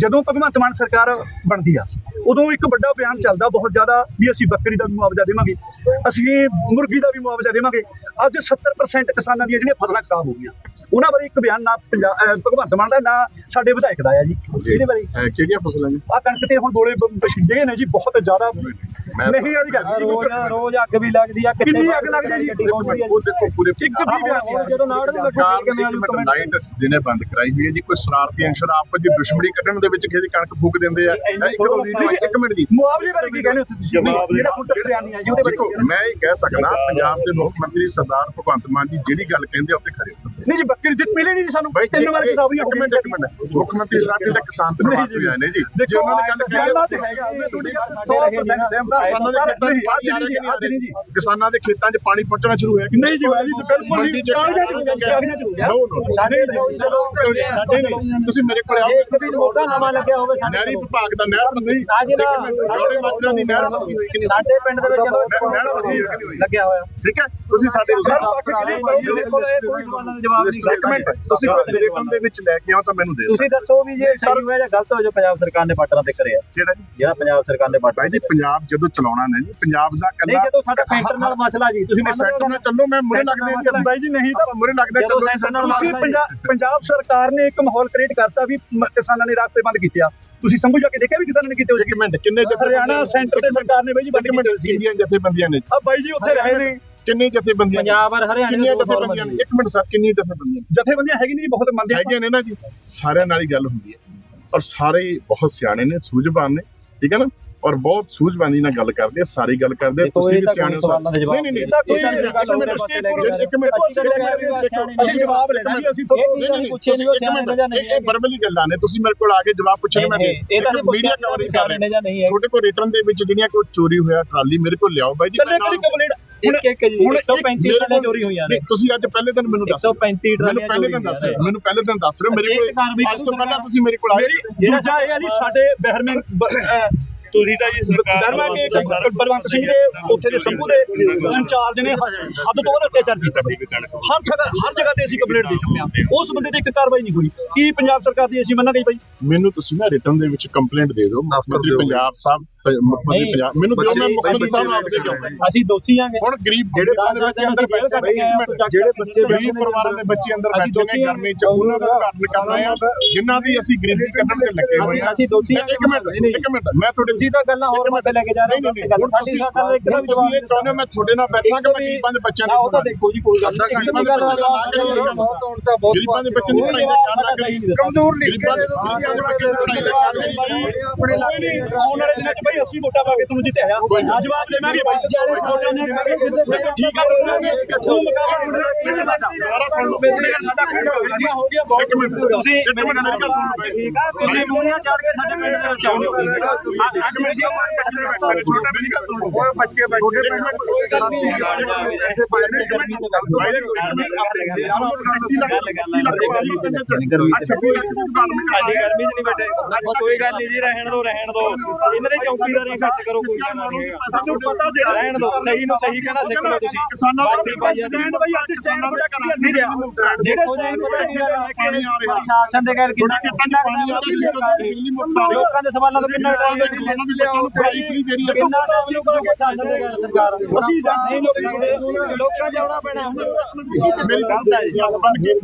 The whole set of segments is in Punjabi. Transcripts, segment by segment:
ਜਦੋਂ ਭਗਵੰਤ ਮਾਨ ਸਰਕਾਰ ਬਣਦੀ ਆ ਉਦੋਂ ਇੱਕ ਵੱਡਾ ਬਿਆਨ ਚੱਲਦਾ ਬਹੁਤ ਜ਼ਿਆਦਾ ਵੀ ਅਸੀਂ ਬੱਕਰੀ ਦਾ ਵੀ ਮੁਆਵਜ਼ਾ ਦੇਵਾਂਗੇ ਅਸੀਂ ਮੁਰਗੀ ਦਾ ਵੀ ਮੁਆਵਜ਼ਾ ਦੇਵਾਂਗੇ। ਅੱਜ 70% ਕਿਸਾਨਾਂ ਦੀਆਂ ਜਿਹੜੀਆਂ ਫਸਲਾਂ ਖਰਾਬ ਹੋ ਗਈਆਂ ਉਹਨਾਂ ਬਾਰੇ ਇੱਕ ਬਿਆਨ ਨਾ ਭਗਵੰਤ ਮਾਨ ਦਾ ਨਾ ਸਾਡੇ ਵਿਧਾਇਕ ਦਾ ਆ ਜੀ। ਇਹਦੇ ਬਾਰੇ ਕਿਹੜੀਆਂ ਫਸਲਾਂ ਨੇ ਆ ਕਣਕ ਤੇ ਹੁਣ ਬੋਲੇ ਬਸ਼ਿੰਦੇ ਨੇ ਜੀ ਬਹੁਤ ਜ਼ਿਆਦਾ। ਮੈਂ ਨਹੀਂ ਵਾਲੀ ਗੱਲ। ਰੋਜ਼ ਰੋਜ਼ ਅੱਗ ਵੀ ਲੱਗਦੀ ਆ ਕਿੰਨੀ ਅੱਗ ਲੱਗਦੀ ਹੈ ਜੀ? ਆ ਉਹ ਦੇਖੋ ਪੂਰੇ ਇੱਕ ਵੀ ਬਿਆਨ ਨਹੀਂ ਜਦੋਂ ਨਾੜ ਦੇ ਸਰਕਾਰ ਗੱਡੀ ਨੇ ਕਿਵੇਂ ਇੱਕ ਮਿੰਟ ਲਾਈਟ ਦਿਨੇ ਬੰਦ ਕਰਾਈ ਹੋਈ ਹੈ ਜੀ ਕੋਈ ਸ਼ਰਾਰਤੀ ਅੰਸ਼ਰ ਆਪਸ ਦੀ ਦੁਸ਼ਮਣੀ ਕੱਢਣ ਦੇ ਵਿੱਚ ਕਿਸੇ ਦੀ ਕਣਕ ਫੂਕ ਦਿੰਦੇ ਆ। ਇੱਕ ਦੋ ਇੱਕ ਮਿੰਟ ਜੀ। ਮੁਆਵਜ਼ੇ ਬਾਰੇ ਕੀ ਕਹਿੰਦੇ ਹੋ ਤੁਸੀਂ? ਜਿਹੜਾ ਫੁੱਟ ਬਿਆਨ ਨਹੀਂ ਆ ਜੀ ਉਹਦੇ ਬਾਰੇ? ਮੈਂ ਇਹ ਕਹਿ ਸਕਦਾ ਪੰਜਾਬ ਦੇ ਮੁੱਖ ਮੰਤਰੀ ਸਰਦਾਰ ਭਗਵੰਤ ਮਾਨ ਜੀ ਜਿਹੜੀ ਗੱਲ ਕਹਿੰਦੇ ਆ ਉੱਤੇ ਖਰੇ ਉਤਰਦੇ ਨਹੀਂ ਜੀ ਬੱਕਰੀ ਦਿੱਤ ਮਿਲੇ ਨਹੀਂ ਜੀ ਸਾਨੂੰ। ਤਿੰਨ ਵਾਰ ਕਿਤਾਬੀਆਂ ਇੱਕ ਮਿੰਟ ਇੱਕ ਮਿੰਟ। ਮੁੱਖ ਮੰਤਰੀ ਸਾਹਿਬ ਜਿਹੜਾ ਕਿਸਾਨ ਤੋਂ ਆਏ ਨੇ ਜੀ ਜੇ ਉਹਨਾਂ ਨੇ ਗੱਲ ਕਹੀ ਮੈਂ ਤੁਹਾਡੀ ਗੱਲ 100% ਸਹਿਮਤ ਹਾਂ ਕਿਸਾਨਾਂ ਦੇ ਖੇਤਾਂ 'ਚ ਪਾਣੀ ਆ ਅੱਜ ਰਿਹਾ ਨਹੀਂ ਜੀ ਅੱਜ ਨਹੀਂ ਜੀ। ਕਿਸਾਨਾਂ ਦੇ ਖੇਤਾਂ 'ਚ ਪਾਣੀ ਪਹੁੰਚਣਾ ਸ਼ੁਰੂ ਹੋਇਆ ਕਿ ਨਹੀਂ ਜੀ ਬਿਲਕੁਲ ਨਹੀਂ। ਸਾਡੇ ਤੁਸੀਂ ਮੇਰੇ ਕੋਲ ਆਓ ਵੀ ਮੋਟਾ ਨਵਾਂ ਲੱਗਿਆ ਹੋਵੇ ਸਾਡੇ ਨਹਿਰੀ ਵਿਭਾਗ ਦਾ ਨਹਿਰ ਨਹੀਂ ਜੋੜੇ ਮਾਜਰਾ ਦੀ ਨਹਿਰ ਸਾਡੇ ਪਿੰਡ ਦੇ ਵਿੱਚ ਜਦੋਂ ਨਹਿਰ ਲੱਗਿਆ ਹੋਇਆ। ਠੀਕ ਹੈ? ਤੁਸੀਂ ਸਾਡੇ ਤੁਸੀਂ ਰਿਟਰਨ ਦੇ ਵਿੱਚ ਲੈ ਕੇ ਆਓ ਤਾਂ ਮੈਨੂੰ ਦੇ ਤੁਸੀਂ ਦੱਸੋ ਵੀ ਜੇ ਸਹੀ ਹੋਇਆ ਜਾਂ ਗਲਤ ਹੋ ਜੋ ਪੰਜਾਬ ਸਰਕਾਰ ਨੇ ਬਾਰਡਰਾਂ ਤੇ ਕਰਿਆ। ਜਿਹੜਾ ਜਿਹੜਾ ਪੰਜਾਬ ਸਰਕਾਰ ਨੇ ਭਾਈ ਜੀ ਪੰਜਾਬ ਜਦੋਂ ਚਲਾਉਣਾ ਨਾ ਜੀ। ਪੰਜਾਬ ਦਾ ਨਹੀਂ ਕੱਲਾ ਜਦੋਂ ਸਾਡਾ ਸੈਂਟਰ ਨਾਲ ਮਸਲਾ ਜੀ ਤੁਸੀਂ ਸੈਂਟਰ ਨਾਲ ਚੱਲੋ ਮੈਂ ਮੁਰੇ ਲੱਗਦੇ ਜੀ ਅਸੀਂ ਬਾਈ ਜੀ ਨਹੀਂ ਤਾਂ ਮੁਰੇ ਲੱਗਦੇ ਚੱਲੋ ਜੀ ਸੈਂਟਰ ਨਾਲ ਤੁਸੀਂ। ਪੰਜਾਬ ਪੰਜਾਬ ਸਰਕਾਰ ਨੇ ਇੱਕ ਮਾਹੌਲ ਕ੍ਰੀਏਟ ਕਰਤਾ ਵੀ ਕਿਸਾਨਾਂ ਨੇ ਰਾਸਤੇ ਬੰਦ ਕੀਤੇ ਆ। ਤੁਸੀਂ ਸੰਭੂ ਜਾ ਕੇ ਦੇਖਿਆ ਵੀ ਕਿਸਾਨਾਂ ਨੇ ਕੀਤੇ ਹੋਏ ਕਿੰਨੇ ਜਥੇ ਹਰਿਆਣਾ ਸੈਂਟਰ ਤੇ ਸਰਕਾਰ ਨੇ ਬਾਈ ਜੀ ਬੰਦ ਕੀਤੇ ਸੀ ਕਿੰਨੀਆਂ ਜਥੇਬੰਦੀਆਂ ਨੇ? ਆ ਬਾਈ ਜੀ ਉੱਥੇ ਰਹੇ ਨੇ। ਕਿੰਨੇ ਜਥੇਬੰਦੀਆਂ ਨੇ? ਪੰਜਾਬ ਔਰ ਹਰਿਆਣਾ ਕਿੰਨੀਆਂ ਜਥੇਬੰਦੀਆਂ ਨੇ? ਇੱਕ ਮਿੰਟ ਸਰ ਕਿੰਨੀਆਂ ਜਥੇਬੰਦੀਆਂ ਨੇ? ਜਥੇਬੰਦੀਆਂ ਹੈਗੀ ਨਹੀਂ ਜੀ ਬਹੁਤ ਮੰਨਦੇ ਹੈਗੀਆਂ ਨੇ ਨਾ ਜੀ। ਸਾਰਿਆਂ ਨਾਲ ਹੀ ਗੱਲ ਹੁੰਦੀ ਹੈ। ਔਰ ਸਾਰੇ ਬਹੁਤ ਸਿਆਣੇ ਨੇ ਸੂਝਵਾਨ ਨੇ। ਠੀਕ ਹੈ ਨਾ? ਔਰ ਬਹੁਤ ਸੂਝਵਾਨੀ ਨਾਲ ਗੱਲ ਕਰਦੇ ਆ ਸਾਰੀ ਗੱਲ ਕਰਦੇ ਆ, ਤੁਸੀਂ ਵੀ ਸਿਆਣੇ ਹੋ ਨਹੀਂ ਨਹੀਂ ਨਹੀਂ ਕੋਈ ਇੱਕ ਮਿੰਟ ਅਸੀਂ ਜਵਾਬ ਲੈਣਾ ਜੀ ਅਸੀਂ ਨਹੀਂ ਪੁੱਛੇ ਨਹੀਂ ਇਹ ਵਰਬਲੀ ਗੱਲਾਂ ਨੇ ਤੁਸੀਂ ਮੇਰੇ ਕੋਲ ਆ ਕੇ ਜਵਾਬ ਪੁੱਛਣ ਮੈਂ ਇਹ- ਤਾਂ ਮੀਡੀਆ ਕਵਰੇਜ ਕਰ ਰਹੇ ਤੁਹਾਡੇ ਕੋਲ ਰਿਟਰਨ ਦੇ ਵਿੱਚ ਜਿਹੜੀਆਂ ਕੋਈ ਚੋਰੀ ਹੋਇਆ ਟਰਾਲੀ ਮੇਰੇ ਕੋਲ ਲਿਆਓ ਬਾਈ ਜੀ ਹੁਣ 135 ਟਰਾਲੀਆਂ ਚੋਰੀ ਹੋਈਆਂ ਨੇ। ਤੁਸੀਂ ਅੱਜ ਪਹਿਲੇ ਦਿਨ ਮੈਨੂੰ ਦੱਸ 135 ਮੈਨੂੰ ਟਰਾਲੀਆਂ ਪਹਿਲੇ ਚੋਰੀ ਦਿਨ ਦੱਸ ਹੋਈਆਂ ਮੈਨੂੰ ਪਹਿਲੇ ਦਿਨ ਦੱਸ ਰਹੇ ਮੇਰੇ ਕੋਲ ਅੱਜ ਤੋਂ ਪਹਿਲਾਂ ਤੁਸੀਂ ਮੇਰੇ ਕੋਲ ਆਏ ਦੂਜਾ ਇਹ ਆ ਜੀ ਸਾਡੇ ਬਹਿਰਮੇ ਤੁਸੀਂ ਤਾਂ ਜੀ ਸਰਕਾਰ ਕੇ ਇੱਕ ਬਲਵੰਤ ਸਿੰਘ ਦੇ ਉੱਥੇ ਦੇ ਸੰਭੂ ਦੇ ਇੰਚਾਰਜ ਨੇ ਹੱਦ ਤੋਂ ਵੱਧ ਅਤਿਆਚਾਰ ਕੀਤਾ। ਹਰ ਜਗ੍ਹਾ ਹਰ ਜਗ੍ਹਾ ਤੇ ਅਸੀਂ ਕੰਪਲੇਂਟ ਦੇ ਚੁੱਕੇ ਹਾਂ। ਉਸ ਬੰਦੇ ਤੇ ਇੱਕ ਕਾਰਵਾਈ ਨਹੀਂ ਹੋਈ। ਕੀ ਪੰਜਾਬ ਸਰਕਾਰ ਦੀ ਅਸੀਂ ਮੰਨਾਂਗੇ ਭਾਈ ਮੈਨੂੰ ਤੁਸੀਂ ਨਾ ਰਿਟਰਨ ਦੇ ਵਿੱਚ ਕੰਪਲੇਂਟ ਦੇ ਦਿਓ। ਮੁੱਖ ਮੰਤਰੀ ਪੰਜਾਬ ਸਾਹਿਬ ਪ- ਮੁੱਖ ਮੰਤਰੀ ਨਹੀਂ, ਪੰਜਾਬ ਮੈਨੂੰ ਦਿਓ ਮੈਂ ਮੁੱਖ ਮੰਤਰੀ ਸਾਹਿਬ ਨੂੰ ਆਪ ਦੇ ਦਿਓ ਅਸੀਂ ਦੋਸ਼ੀ ਆਂਗੇ ਹੁਣ ਗਰੀਬ ਜਿਹੜੇ ਦਸ ਬੱਚੇ ਅੰਦਰ ਦਿਨ ਅਸੀਂ ਬੈਠੇ ਜੇਲ੍ਹ ਕੱਟ ਕੇ ਆਏ ਹਾਂ, ਜਿਹੜੇ ਬੱਚੇ ਗਰੀਬ ਪਰਿਵਾਰਾਂ ਦੇ ਬੱਚੇ ਅੰਦਰ ਅਸੀਂ ਬੈਠੇ ਨੇ ਦੋਸ਼ੀ ਹਾਂ। ਗਰਮੀ ਚ ਉਹਨਾਂ ਦਾ ਘਰ ਨਿਕਾਲਣਾ ਹੈ ਜਿਨ੍ਹਾਂ ਦੀ ਅਸੀਂ ਗਰੀਬੀ ਕੱਢਣ ਤੇ ਲੱਗੇ ਹੋਏ ਹਾਂ। ਅਸੀਂ ਦੋਸ਼ੀ ਹਾਂ। ਇੱਕ ਮਿੰਟ ਇੱਕ ਮਿੰਟ ਮੈਂ ਤੁਹਾਡੇ ਤੁਸੀਂ ਤਾਂ ਗੱਲਾਂ ਹੋਰ ਪਾਸੇ ਲੈ ਕੇ ਜਾ ਰਹੇ ਹੋ ਨਹੀਂ ਨਹੀਂ ਸਾਡੀ ਤੁਸੀਂ ਦਾ ਇੱਕ ਦਾ ਤੁਸੀਂ ਜਵਾਬ ਇਹ ਚਾਹੁੰਦੇ ਮੈਂ ਤੁਹਾਡੇ ਨਾਲ ਬੈਠਾਂ ਕਿ ਮੈਂ ਗਰੀਬਾਂ ਦੇ ਬੱਚਿਆਂ ਉਹ ਤਾਂ ਨੂੰ ਦੇਖੋ ਜੀ ਕੋਈ ਗੱਲ ਨਹੀਂ। ਗਰੀਬਾਂ ਦੇ ਬੱਚਿਆਂ ਦਾ ਨਾ ਕੰਮ। ਗਰੀਬਾਂ ਦੇ ਬੱਚਿਆਂ ਦੀ ਪੜ੍ਹਾਈ ਦਾ ਖਿਆਲ ਨਾ ਕਰੀਏ ਕਮਜ਼ੋਰ ਗਰੀਬਾਂ ਦੇ ਗਰੀਬਾਂ ਦੇ ਬੱਚਿਆਂ ਦੀ ਪੜ੍ਹਾਈ ਦਾ ਖਿਆਲ ਕਰੀਏ ਆਪਣੇ ਨਹੀਂ। ਆਉਣ ਵਾਲੇ ਦਿਨਾਂ 'ਚ ਭਾਈ ਅਸੀਂ ਵੋਟਾਂ ਪਾ ਕੇ ਤੁਹਾਨੂੰ ਜਿੱਤਿਆ ਆ। ਜਵਾਬ ਦੇਵਾਂਗੇ ਭਾਈ। ਵੋਟਾਂ ਦੀ ਦੇਵਾਂਗੇ ਠੀਕ ਆ ਤੂੰ ਮੁਕਾਬਲਾ ਕਿੰਨੇ ਸਾਡਾ ਦੁਬਾਰਾ ਸੁਣ ਲਓ ਮੇਰੇ ਨਾਲ ਸਾਡਾ ਖੇਡ ਹੋ ਗਿਆ ਹੋ ਗਿਆ ਬਹੁਤ ਤੁਸੀਂ ਮੇਰੀ ਗੱਲ ਸੁਣੋ ਬਾਈ ਠੀਕ ਆ ਤੁਸੀਂ ਮੂਹਰੇ ਚੜ ਕੇ ਸਾਡੇ ਪਿੰਡ ਦੇ ਵਿੱਚ ਆਉਂਦੇ ਹੋ ਬੱਚੇ ਕੋਈ ਗੱਲ ਨਹੀਂ। ਐਸੇ ਕੋਈ ਗੱਲ ਨਹੀਂ। ਜੀ ਰਹਿਣ ਦੋ ਰਹਿਣ ਦੋ ਇਹਨਾਂ ਦੇ ਚੌਕੀਦਾਰੀ ਘੱਟ ਕਰੋ ਕੋਈ ਗੱਲ ਨਹੀਂ ਹੈਗਾ। ਸਾਨੂੰ ਪਤਾ ਜਿਹੜਾ ਰਹਿਣ ਦੋ ਸਹੀ ਨੂੰ ਸਹੀ ਕਹਿਣਾ ਸਿੱਖ ਲਓ ਤੁਸੀਂ। ਕਿਸਾਨਾਂ ਦਾ ਬਾਕੀ ਭਾਈ ਸਟੈਂਡ ਭਾਈ ਅੱਜ ਸਟੈਂਡ ਬੜਾ ਕਲੀਅਰ ਨਹੀਂ ਰਿਹਾ ਦੇਖੋ ਜੀ ਪਤਾ ਕੀ ਗੱਲ ਹੈ ਕਿ ਪ੍ਰਸ਼ਾਸਨ ਦੇ ਗੱਲ ਕਿੰਨਾ ਕਿੰਨਾ ਪਾਣੀ ਆ ਰਹੀ? ਲੋਕਾਂ ਦੇ ਸਵਾਲਾਂ ਤੋਂ ਕਿੰਨਾ ਟਾਈਮ ਦੇ ਕਿਸਾਨਾਂ ਦੇ ਬੱਚਿਆਂ ਨੂੰ ਪੜ੍ਹਾਈ ਫ੍ਰੀ ਦੇ ਰਹੀ ਹੈ। ਕਿੰਨਾ ਟਾਈਮ ਲੋਕਾਂ ਦੇ ਪ੍ਰਸ਼ਾਸਨ ਦੇ ਗੱਲ ਸਰਕਾਰ ਅਸੀਂ ਜਾਣਦੇ ਨਹੀਂ ਲੋਕਾਂ ਲੋਕਾਂ ਜਾਣਾ ਪੈਣਾ। ਮੇਰੀ ਗੱਲ ਹੈ ਯਾਦ ਬਣ ਕੇ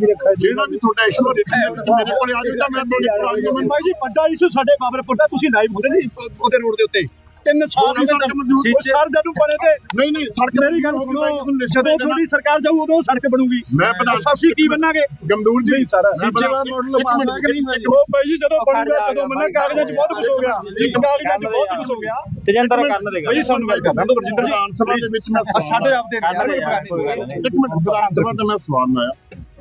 ਜਿਹੜਾ ਵੀ ਤੁਹਾਡਾ ਇਸ਼ੂ ਹੈ ਮੇਰੇ ਕੋਲ ਆ ਜਾਂਦਾ ਮੈਂ ਤੁਹਾਡੇ ਕੋਲ ਆ ਜਾਊਂਗਾ। ਭਾਈ ਜੀ ਵੱਡਾ ਇਸ਼ੂ ਸਾਡੇ ਬਾਬਰਪੁਰ ਦਾ ਤੁਸੀਂ ਲਾਈਵ ਹੁੰਦੇ ਸੀ। ਉਹਦੇ ਰੋਡ ਦੇ ਉੱਤੇ। ਤਿੰਨ ਸਾਲ ਉਹ ਸੜਕ ਮਨਜ਼ੂਰ- ਉਹ ਸਰ ਜਦੋਂ ਬਣੇ ਤੇ ਨਹੀਂ ਨਹੀਂ ਸੜਕ ਮੇਰੀ ਗੱਲ ਸੁਣੋ ਜਦੋਂ ਤੁਹਾਡੀ ਸਰਕਾਰ ਜਾਊ ਉਦੋਂ ਸੜਕ ਬਣੂਗੀ। ਮੈਂ ਅਸੀਂ ਕੀ ਬਣਾਂਗੇ? ਗਮਦੂਰ ਜੀ ਨਹੀਂ ਸਰ ਮੈਂ ਬਣਾ- ਇੱਕ ਮਿੰਟ, ਉਹ ਭਾਈ ਜੀ ਜਦੋਂ ਬਣੂਗਾ ਜਦੋਂ ਮੰਨਾ ਕਾਗਜ਼ਾਂ 'ਚ ਬਹੁਤ ਕੁਝ ਹੋ ਗਿਆ। ਕਾਗਜ਼ਾਂ 'ਚ ਬਹੁਤ ਕੁਝ ਹੋ ਗਿਆ। ਤੇਜਿੰਦਰ ਕਰਨ ਦੇਗਾ। ਭਾਈ ਸਾਨੂੰ ਗੱਲ ਕਰਦਾ ਜੀ। ਵਿਧਾਨ ਸਭਾ ਦੇ ਵਿੱਚ ਮੈਂ ਸਾਡੇ ਆਪ ਦੇ ਇੱਕ ਮਿੰਟ ਵਿਧਾਨ ਸਭਾ ਤੇ ਮੈਂ ਸਵਾਲ ਲਾਇਆ।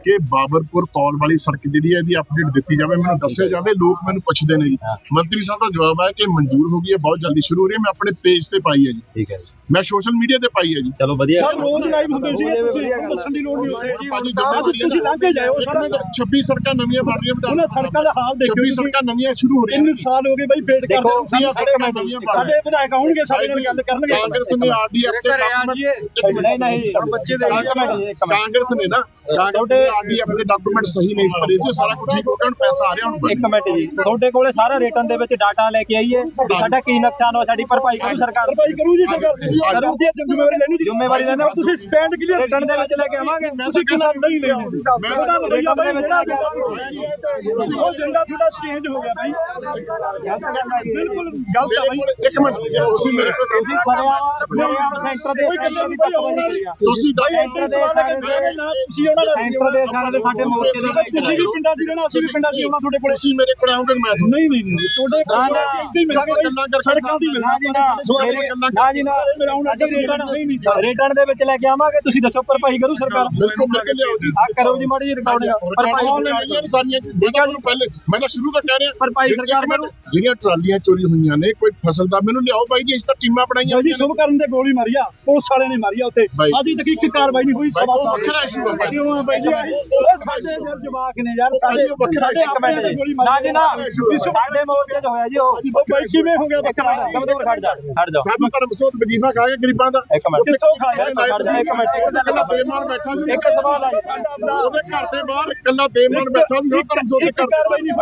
ਕਿ ਬਾਬਰਪੁਰ ਕੌਲ ਵਾਲੀ ਸੜਕ ਜਿਹੜੀ ਹੈ ਇਹਦੀ ਅਪਡੇਟ ਦਿੱਤੀ ਜਾਵੇ। ਮੈਨੂੰ ਦੱਸਿਆ ਜਾਵੇ। ਲੋਕ ਮੈਨੂੰ ਪੁੱਛਦੇ ਨੇ ਜੀ। ਮੰਤਰੀ ਸਾਹਿਬ ਦਾ ਜਵਾਬ ਹੈ ਕਿ ਮਨਜ਼ੂਰ ਹੋ ਗਈ ਹੈ ਬਹੁਤ ਜਲਦੀ ਸ਼ੁਰੂ ਹੋ ਰਹੀ ਹੈ। ਮੈਂ ਆਪਣੇ ਪੇਜ ਤੇ ਪਾਈ ਹੈ ਜੀ। ਠੀਕ ਹੈ ਮੈਂ ਸੋਸ਼ਲ ਮੀਡੀਆ ਤੇ ਪਾਈ ਹੈ ਜੀ। ਚਲੋ ਵਧੀਆ। ਸਰ ਰੋਜ਼ ਲਾਈਵ ਹੁੰਦੇ ਸੀ ਤੁਸੀਂ ਦੱਸਣ ਦੀ ਲੋੜ ਨਹੀਂ ਹੁੰਦੀ। ਅੱਜ ਤੁਸੀਂ ਲੰਘ ਕੇ ਜਾਇਓ ਸਾਰਾ 26 ਸੜਕਾਂ ਨਵੀਆਂ ਬਣ ਰਹੀਆਂ ਵਿਧਾਨ ਉਹਨਾਂ ਸੜਕਾਂ ਦਾ ਹਾਲ ਦੇਖਿਓ 26 ਸੜਕਾਂ ਨਵੀਆਂ ਸ਼ੁਰੂ ਹੋ ਰਹੀਆਂ ਤਿੰਨ ਸਾਲ ਹੋ ਗਏ ਬਾਈ ਵੇਟ ਕਰਦੇ ਦੇਖੋ, ਵੀਹ ਸੜਕਾਂ ਨਵੀਆਂ ਬਣ ਸਾਡੇ ਵਿਧਾਇਕ ਆਉਣਗੇ ਸਾਡੇ ਨਾਲ ਗੱਲ ਕਰਨਗੇ। ਕਾਂਗਰਸ ਨੇ ਆਰਡੀਐਫ ਤੇ ਨਹੀਂ ਨਹੀਂ। ਬੱਚੇ ਦੇ ਜੀ, ਕਾਂਗਰਸ ਨੇ ਨਾ ਤੁਹਾਡੇ ਆਰਡੀਐਫ ਦੇ ਡਾਕੂਮੈਂਟ ਸਹੀ ਨਹੀਂ ਭਰੇ ਸੀ ਸਾਰਾ ਕੁਝ ਠੀਕ ਹੋ ਗਿਆ ਹੁਣ ਪੈਸਾ ਆ ਰਿਹਾ ਹੁਣ ਇੱਕ ਮਿੰਟ ਜੀ ਤੁਹਾਡੇ ਕੋਲੇ ਸਾਰਾ ਰਿਟਰਨ ਦੇ ਵਿੱਚ ਡਾਟਾ ਲੈ ਕੇ ਆਈਏ ਸਾਡਾ ਕੀ ਨੁਕਸਾਨ ਹੋਇਆ ਸਾਡੀ ਭਰਪਾਈ ਕਰੂ ਸਰਕਾਰ। ਭਰਪਾਈ ਕਰੂ ਜੀ ਸਰਕਾਰ। ਕਰੂ ਦੀ ਜ਼ਿੰਮੇਵਾਰੀ ਲੈਣੀ ਜੀ। ਜ਼ਿੰਮੇਵਾਰੀ ਲੈਣੀ। ਤੁਸੀਂ ਸਟੈਂਡ ਕਲੀਅਰ ਰਿਟਰਨ ਦੇ ਵਿੱਚ ਲੈ ਕੇ ਆਵਾਂਗੇ। ਤੁਸੀਂ ਕਿਸਾਨ ਨਹੀਂ ਲੈਣੀ ਮੈਂ ਰਿਟਰਨ ਦੇ ਬਾਈ ਵਿੱਚ ਲੈ ਕੇ ਆਵਾਂਗੇ ਉਹ ਏਜੰਡਾ ਥੋੜਾ ਚੇਂਜ ਹੋ ਗਿਆ ਬਾਈ। ਬਿਲਕੁਲ ਗਲਤ ਆ ਬਾਈ। ਇੱਕ ਮਿੰਟ। ਤੁਸੀਂ ਮੇਰੇ ਕੋਲ ਤੁਸੀਂ ਸਰਿਆਮ ਸੈਂਟਰ ਦੇ ਸੈਂਟਰ ਦੀ ਤੁਸੀਂ ਹੈ ਕਿ ਨਾ ਤੁਸੀਂ ਉਹਨਾਂ ਦਾ ਸੈਂਟਰ ਦੇ ਦੇ ਸਾਡੇ ਮੋਰਚੇ ਦੇ ਵਿੱਚ ਤੁਸੀਂ ਵੀ ਪਿੰਡਾਂ ਦੀ ਰਹਿਣਾ ਅਸੀਂ ਵੀ ਪਿੰਡਾਂ ਦੀ ਆਉਣਾ ਤੁਹਾਡੇ ਕੋਲੇ। ਤੁਸੀਂ ਮੇਰੇ ਕੋਲ ਆਉਂਗੇ ਮੈਂ ਤੁਹਾਨੂੰ ਨਹੀਂ ਨਹੀਂ ਨਹੀਂ ਤੁਹਾਡੇ ਕੋਲ। ਇੱਦਾਂ ਹੀ ਮਿਲਾਂਗੇ ਸੜਕਾਂ ਦੀ ਮਿਲਾਂਗੇ ਨਾ ਜੀ ਨਾ। ਮਿਲਾਉਣਾ ਅਸੀਂ ਰਿਟਰਨ ਰਿਟਰਨ ਦੇ ਵਿੱਚ ਲੈ ਕੇ ਆਵਾਂਗੇ ਤੁਸੀਂ ਦੱਸੋ ਭਰਪਾਈ ਕਰੂ ਸਰਕਾਰ। ਬਿਲਕੁਲ ਮੇਰੇ ਕੋਲ ਲਿਆਓ ਜੀ। ਆ ਕਰੋ ਜੀ ਮਾੜੀ ਜੀ ਰਿਕਾਰਡਿੰਗ ਭਰਪਾਈ ਰਿਕਾਰਡਿੰਗ ਸਾਰੀਆਂ। ਮੈਂ ਤਾਂ ਤੁਹਾਨੂੰ ਪਹਿਲੇ ਮੈਂ ਤਾਂ ਸ਼ੁਰੂ ਤੋਂ ਕਹਿ ਰਿਹਾ ਭਰਪਾਈ ਸਰਕਾਰ ਕਰੂ। ਜਿਹੜੀਆਂ ਟਰਾਲੀਆਂ ਚੋਰੀ ਹੋਈਆਂ ਨੇ ਕੋਈ ਫਸਲ ਦਾ ਮੈਨੂੰ ਲਿਆਓ ਬਾਈ ਜੀ ਇਸ ਤਾਂ ਟੀਮਾਂ ਬਣਾਈਆਂ ਜੀ ਸ਼ੁਭ ਕਰਨ ਦੇ ਗੋਲੀ ਮਾਰੀ ਆ। ਪੁਲਿਸ ਵਾਲਿਆਂ ਨੇ ਮਾਰੀ ਆ ਉੱਤੇ। ਅਜੇ ਤੱਕ ਇੱਕ ਕਾਰਵਾਈ ਨਹੀਂ ਹੋਈ ਵੱਖਰਾ ਬਾਈ। ਜੀ। ਸਾਡੇ ਯਾਰ ਜਵਾਕ ਨੇ ਯਾਰ ਸਾਡੇ ਸਾਡੇ ਇੱਕ ਮਿੰਟ। ਨਾ ਜੀ ਨਾ। ਸਾਡੇ ਮੋਰਚੇ 'ਚ ਹੋਇਆ ਜੀ ਉਹ। ਬਾਈ ਕਿਵੇਂ ਹੋ ਗਿਆ ਬੱਕਰਾ ਕਮਜ਼ੋਰ ਖੜ ਜਾ। ਖੜ ਜਾ। ਸਾਧੂ ਧਰਮ ਸੋਧ ਵਜੀਫਾ ਖਾ ਕੇ ਗਰੀਬਾਂ ਦਾ ਇੱਕ ਮਿੰਟ। ਕਿੱਥੋਂ ਖਾ ਗਿਆ? ਖੜ ਜਾ ਇੱਕ ਮਿੰਟ ਇੱਕ ਗੱਲ ਕੱਲਾ ਦੇਮਾਨ ਬੈਠਾ ਸੀ। ਇੱਕ ਸਵਾਲ ਆ ਜੀ ਉਹਦੇ ਘਰ ਦੇ ਬਾਹਰ ਕੱਲਾ ਦੇਮਾਨ ਬੈਠਾ ਸੀ ਧਰਮ ਸੋਧ ਦੇ ਘਰ ਕਾਰਵਾਈ ਨਹੀਂ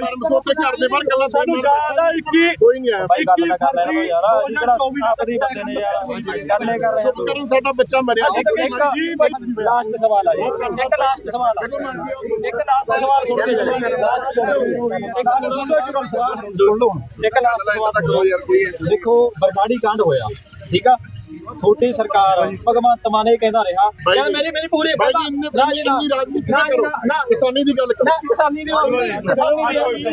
ਧਰਮ ਸੋਧ ਦੇ ਘਰ ਦੇ ਬਾਹਰ ਕੱਲਾ ਸਾਨੂੰ ਜ਼ਿਆਦਾ ਇੱਕੀ ਕੋਈ ਨਹੀਂ ਆਇਆ। ਬਾਈ ਗੱਲ ਨਾ ਕਰ ਰਹੇ ਹੋ ਯਾਰ। ਅਸੀਂ ਕਿਹੜਾ ਆਪਣੀ ਬੰਦੇ ਨੇ ਯਾਰ। ਗੱਲੇ ਕਰ ਰਹੇ ਕਰਨ ਸਾਡਾ ਬੱਚਾ ਮਰਿਆ। ਇੱਕ ਲਾਸਟ ਸਵਾਲ ਆ ਜੀ। ਇੱਕ ਲਾਸਟ ਸਵਾਲ ਆ। ਇੱਕ ਲਾਸਟ ਸਵਾਲ ਸੁਣ ਕੇ ਚੱਲੋ। ਲਾਸਟ ਇੱਕ ਲਾਸਟ ਸਵਾਲ ਕਰੋ ਯਾਰ ਕੋਈ ਦੇਖੋ ਬਰਗਾੜੀ ਕਾਂਡ ਹੋਇਆ ਠੀਕ ਆ? ਛੋਟੀ ਸਰਕਾਰ ਭਗਵੰਤ ਮਾਨ ਇਹ ਕਹਿੰਦਾ ਰਿਹਾ। ਯਾਰ ਜੀ, ਮੇਰੀ ਮੇਰੀ ਪੂਰੀ ਜੀ ਇੰਨੇ ਨਾ ਜੀ ਨਾ। ਇੰਨੀ ਰਾਜਨੀਤੀ ਨਾ ਕਰੋ। ਨਾ, ਕਿਸਾਨੀ ਦੀ ਗੱਲ ਕਰੋ। ਨਾ ਕਿਸਾਨੀ ਦੀ ਕਿਸਾਨੀ ਦੀ